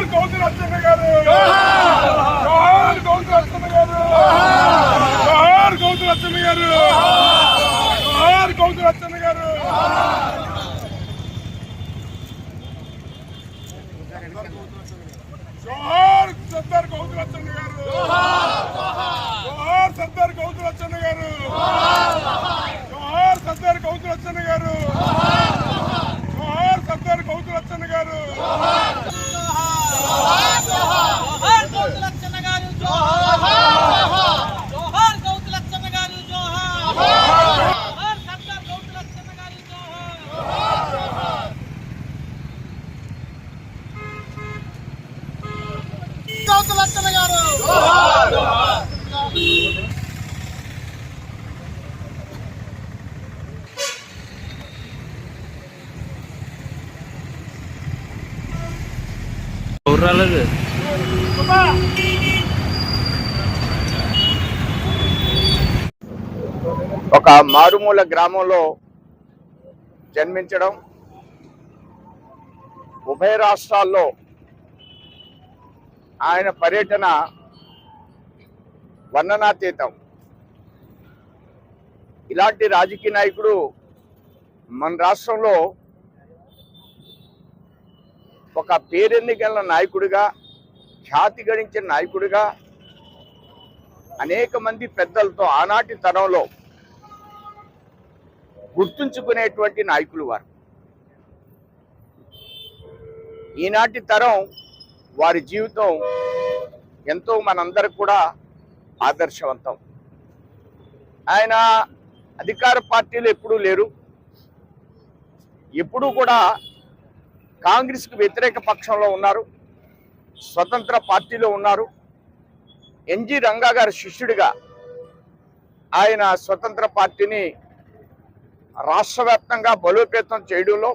జోహార్ గౌతమ్ రచ్చన్న గారు. జోహార్ గౌతమ్ రచ్చన్న గారు. జోహార్ గౌతమ్ రచ్చన్న గారు. జోహార్ గౌతమ్ రచ్చన్న గారు. జోహార్ సర్దార్ గౌతమ్ రచ్చన్న గారు. జోహార్ సర్దార్ గౌతమ్ రచ్చన్న గారు. జోహార్ సర్దార్ గౌతమ్ రచ్చన్న గారు జోహార్ సర్దార్ గౌతమ్ రచ్చన్న గారు జోహార్ గౌతులచ్చన్న గారు జోహార్ జోహార్ గౌతులచ్చన్న గారు జోహార్ జోహార్ సర్దార్ గౌతులచ్చన్న గారు జోహార్ గౌతులచ్చన్న గారు! ఎవరు రాలేదు ఒక మారుమూల గ్రామంలో జన్మించడం ఉభయ రాష్ట్రాల్లో ఆయన పర్యటన వర్ణనాతీతం. ఇలాంటి రాజకీయ నాయకుడు మన రాష్ట్రంలో ఒక పేరెన్నికల నాయకుడిగా ఖ్యాతి గడించిన నాయకుడిగా అనేక మంది పెద్దలతో ఆనాటి తరంలో గుర్తుంచుకునేటువంటి నాయకులు వారు. ఈనాటి తరం వారి జీవితం ఎంతో మనందరికి కూడా ఆదర్శవంతం. ఆయన అధికార పార్టీలు ఎప్పుడూ లేరు. ఎప్పుడూ కూడా కాంగ్రెస్కు వ్యతిరేక పక్షంలో ఉన్నారు. స్వతంత్ర పార్టీలో ఉన్నారు. ఎన్జి రంగా గారి శిష్యుడిగా ఆయన స్వతంత్ర పార్టీని రాష్ట్రవ్యాప్తంగా బలోపేతం చేయడంలో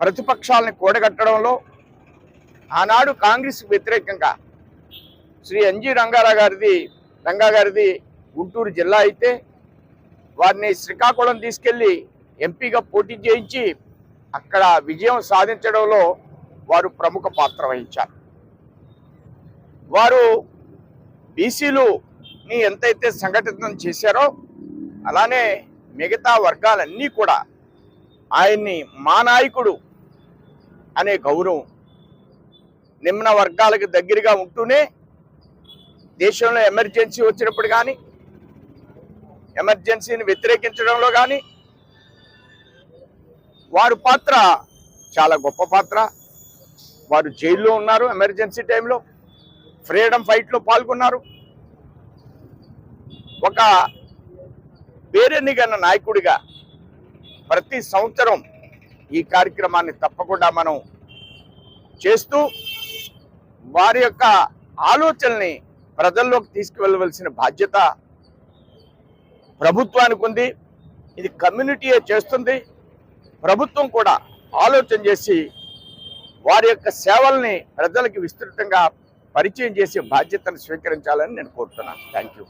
ప్రతిపక్షాలని కూడగట్టడంలో ఆనాడు కాంగ్రెస్ వ్యతిరేకంగా శ్రీ ఎన్జి రంగారావు గారిది రంగా గారిది గుంటూరు జిల్లా అయితే వారిని శ్రీకాకుళం తీసుకెళ్ళి ఎంపీగా పోటీ చేయించి అక్కడ విజయం సాధించడంలో వారు ప్రముఖ పాత్ర వహించారు. వారు బీసీలుని ఎంతైతే సంఘటితం చేశారో అలానే మిగతా వర్గాలన్నీ కూడా ఆయన్ని మా నాయకుడు అనే గౌరవం నిమ్న వర్గాలకు దగ్గరగా ఉంటూనే దేశంలో ఎమర్జెన్సీ వచ్చినప్పుడు కానీ ఎమర్జెన్సీని వ్యతిరేకించడంలో కానీ వారు పాత్ర చాలా గొప్ప పాత్ర. వారు జైల్లో ఉన్నారు ఎమర్జెన్సీ టైంలో. ఫ్రీడమ్ ఫైట్లో పాల్గొన్నారు. ఒక పేరెన్నికన్న నాయకుడిగా ప్రతి సంవత్సరం ఈ కార్యక్రమాన్ని తప్పకుండా మనం చేస్తూ వారి యొక్క ఆలోచనల్ని ప్రజల్లోకి తీసుకువెళ్ళవలసిన బాధ్యత ప్రభుత్వానికి ఉంది. ఇది కమ్యూనిటీయే చేస్తుంది. ప్రభుత్వం కూడా ఆలోచన చేసి వారి యొక్క సేవల్ని ప్రజలకి విస్తృతంగా పరిచయం చేసే బాధ్యతను స్వీకరించాలని నేను కోరుతున్నాను. Thank you